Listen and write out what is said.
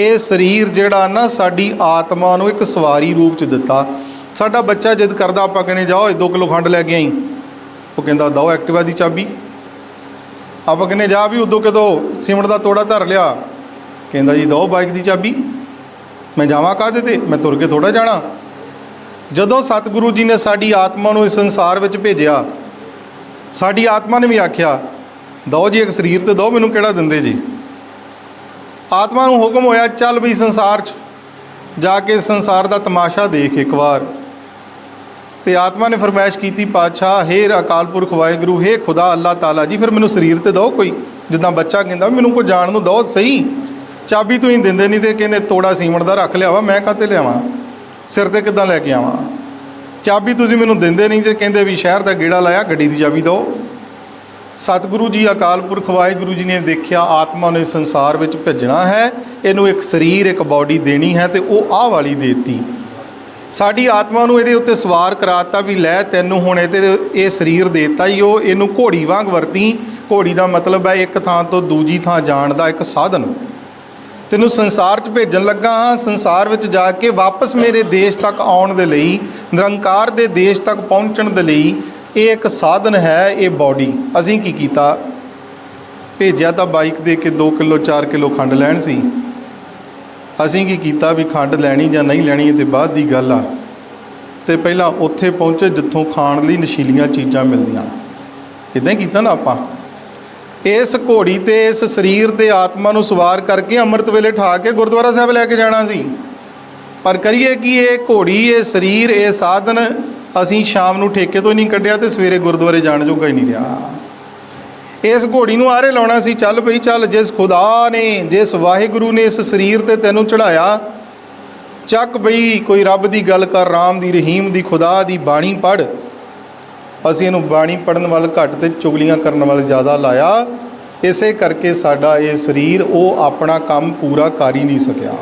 ਇਹ ਸਰੀਰ ਜਿਹੜਾ ਨਾ ਸਾਡੀ ਆਤਮਾ ਨੂੰ ਇੱਕ ਸਵਾਰੀ ਰੂਪ ਚ ਦਿੱਤਾ। ਸਾਡਾ ਬੱਚਾ ਜਿੱਦ ਕਰਦਾ ਆਪਾਂ ਕਹਿੰਦੇ ਜਾਓ 2 ਕਿਲੋ ਖੰਡ ਲੈ ਕੇ ਆਈ। ਉਹ ਕਹਿੰਦਾ ਦੋ ਐਕਟਿਵਾ ਦੀ ਚਾਬੀ। ਆਪਾਂ ਕਹਿੰਦੇ, ਜਾ ਵੀ ਉਦੋਂ ਕਦੋਂ ਸਿਮਟ ਦਾ ਤੋੜਾ ਧਰ ਲਿਆ? ਕਹਿੰਦਾ ਜੀ, ਦਓ ਬਾਈਕ ਦੀ ਚਾਬੀ। ਮੈਂ ਜਾਵਾਂ ਕਾਹਦੇ ਤੇ? ਮੈਂ ਤੁਰ ਕੇ ਥੋੜਾ ਜਾਣਾ। ਜਦੋਂ ਸਤਿਗੁਰੂ ਜੀ ਨੇ ਸਾਡੀ ਆਤਮਾ ਨੂੰ ਇਸ ਸੰਸਾਰ ਵਿੱਚ ਭੇਜਿਆ, ਸਾਡੀ ਆਤਮਾ ਨੇ ਵੀ ਆਖਿਆ, ਦਓ ਜੀ, ਇੱਕ ਸਰੀਰ ਤੇ ਦਓ, ਮੈਨੂੰ ਕਿਹੜਾ ਦਿੰਦੇ ਜੀ? ਆਤਮਾ ਨੂੰ ਹੁਕਮ ਹੋਇਆ ਚੱਲ ਵੀ ਸੰਸਾਰ 'ਚ। ਜਾ ਕੇ ਸੰਸਾਰ ਦਾ ਤਮਾਸ਼ਾ ਦੇਖ ਇੱਕ ਵਾਰ। ਤੇ ਆਤਮਾ ਨੇ ਫਰਮਾਇਸ਼ ਕੀਤੀ, ਪਾਤਸ਼ਾਹ, ਹੇ ਅਕਾਲ ਪੁਰਖ ਵਾਹਿਗੁਰੂ, ਹੇ ਖੁਦਾ, ਅੱਲਾਹ ਤਾਲਾ ਜੀ, ਫਿਰ ਮੈਨੂੰ ਸਰੀਰ ਤੇ ਦਿਓ ਕੋਈ। ਜਿੱਦਾਂ ਬੱਚਾ ਕਹਿੰਦਾ ਮੈਨੂੰ ਕੋਈ ਜਾਣ ਨੂੰ ਦਿਓ ਸਹੀ। ਚਾਬੀ ਤੁਸੀਂ ਦਿੰਦੇ ਨਹੀਂ ਤੇ ਕਹਿੰਦੇ ਤੋੜਾ ਸੀਮਟ ਦਾ ਰੱਖ ਲਿਆਵਾ, ਮੈਂ ਕਾਤੇ ਲਿਆਵਾਂ? ਸਿਰ ਤੇ ਕਿੱਦਾਂ ਲੈ ਕੇ ਆਵਾਂ? ਚਾਬੀ ਤੁਸੀਂ ਮੈਨੂੰ ਦਿੰਦੇ ਨਹੀਂ ਤੇ ਕਹਿੰਦੇ ਵੀ ਸ਼ਹਿਰ ਦਾ ਗੇੜਾ ਲਾਇਆ, ਗੱਡੀ ਦੀ ਚਾਬੀ ਦਿਓ। ਸਤਿਗੁਰੂ ਜੀ ਅਕਾਲ ਪੁਰਖ ਵਾਹਿਗੁਰੂ ਜੀ ਨੇ ਦੇਖਿਆ ਆਤਮਾ ਨੂੰ ਇਸ ਸੰਸਾਰ ਵਿੱਚ ਭੇਜਣਾ ਹੈ, ਇਹਨੂੰ ਇੱਕ ਸਰੀਰ, ਇੱਕ ਬਾਡੀ ਦੇਣੀ ਹੈ ਤੇ ਉਹ ਆਹ ਵਾਲੀ ਦੇਤੀ। ਸਾਡੀ ਆਤਮਾ ਨੂੰ ਇਹਦੇ ਉੱਤੇ ਸਵਾਰ ਕਰਾਤਾ ਵੀ ਲੈ ਤੈਨੂੰ ਹੁਣ ਇਹਦੇ ਇਹ ਸਰੀਰ ਦੇਤਾ ਹੀ ਉਹ, ਇਹਨੂੰ ਘੋੜੀ ਵਾਂਗ ਵਰਤੀ। ਘੋੜੀ ਦਾ ਮਤਲਬ ਹੈ ਇੱਕ ਥਾਂ ਤੋਂ ਦੂਜੀ ਥਾਂ ਜਾਣ ਦਾ ਇੱਕ ਸਾਧਨ। ਤੈਨੂੰ ਸੰਸਾਰ 'ਚ ਭੇਜਣ ਲੱਗਾ ਹਾਂ, ਸੰਸਾਰ ਵਿੱਚ ਜਾ ਕੇ ਵਾਪਸ ਮੇਰੇ ਦੇਸ਼ ਤੱਕ ਆਉਣ ਦੇ ਲਈ, ਨਿਰੰਕਾਰ ਦੇ ਦੇਸ਼ ਤੱਕ ਪਹੁੰਚਣ ਦੇ ਲਈ ਇਹ ਇੱਕ ਸਾਧਨ ਹੈ ਇਹ ਬਾਡੀ ਅਸੀਂ ਕੀ ਕੀਤਾ? ਭੇਜਿਆ ਤਾਂ ਬਾਈਕ ਦੇ ਕੇ 2 ਕਿਲੋ 4 ਕਿਲੋ ਖੰਡ ਲੈਣ ਸੀ। ਅਸੀਂ ਕੀ ਕੀਤਾ ਵੀ ਖੰਡ ਲੈਣੀ ਜਾਂ ਨਹੀਂ ਲੈਣੀ ਇਹ ਤੇ ਬਾਅਦ ਦੀ ਗੱਲ ਆ। ਤੇ ਪਹਿਲਾਂ ਉੱਥੇ ਪਹੁੰਚੇ ਜਿੱਥੋਂ ਖਾਣ ਲਈ ਨਸ਼ੀਲੀਆਂ ਚੀਜ਼ਾਂ ਮਿਲਦੀਆਂ। ਇਦਾਂ ਹੀ ਕੀਤਾ ਨਾ ਆਪਾਂ। ਇਸ ਘੋੜੀ ਤੇ, ਇਸ ਸਰੀਰ ਤੇ ਆਤਮਾ ਨੂੰ ਸਵਾਰ ਕਰਕੇ ਅੰਮ੍ਰਿਤ ਵੇਲੇ ਠਾ ਕੇ ਗੁਰਦੁਆਰਾ ਸਾਹਿਬ ਲੈ ਕੇ ਜਾਣਾ ਸੀ। ਪਰ ਕਰੀਏ ਕਿ ਇਹ ਘੋੜੀ, ਇਹ ਸਰੀਰ, ਇਹ ਸਾਧਨ ਅਸੀਂ ਸ਼ਾਮ ਨੂੰ ਠੇਕੇ ਤੋਂ ਹੀ ਨਹੀਂ ਕੱਢਿਆ ਤੇ ਸਵੇਰੇ ਗੁਰਦੁਆਰੇ ਜਾਣ ਜੋਗਾ ਹੀ ਨਹੀਂ ਰਿਹਾ। ਇਸ ਘੋੜੀ ਨੂੰ ਆਰੇ ਲਾਉਣਾ ਸੀ, ਚੱਲ ਭਈ ਚੱਲ, ਜਿਸ ਖੁਦਾ ਨੇ, ਜਿਸ ਵਾਹਿਗੁਰੂ ਨੇ ਇਸ ਸਰੀਰ ਤੇ ਤੈਨੂੰ ਚੜਾਇਆ ਚੱਕ ਬਈ ਕੋਈ ਰੱਬ ਦੀ ਗੱਲ ਕਰ, ਰਾਮ ਦੀ, ਰਹੀਮ ਦੀ, ਖੁਦਾ ਦੀ ਬਾਣੀ ਪੜ ਅਸੀਂ ਇਹਨੂੰ ਬਾਣੀ ਪੜਨ ਵੱਲ ਘੱਟ ਤੇ ਚੁਗਲੀਆਂ ਕਰਨ ਵੱਲ ਜ਼ਿਆਦਾ ਲਾਇਆ। ਇਸੇ ਕਰਕੇ ਸਾਡਾ ਇਹ ਸਰੀਰ, ਉਹ ਆਪਣਾ ਕੰਮ ਪੂਰਾ ਕਰ ਹੀ ਨਹੀਂ ਸਕਿਆ।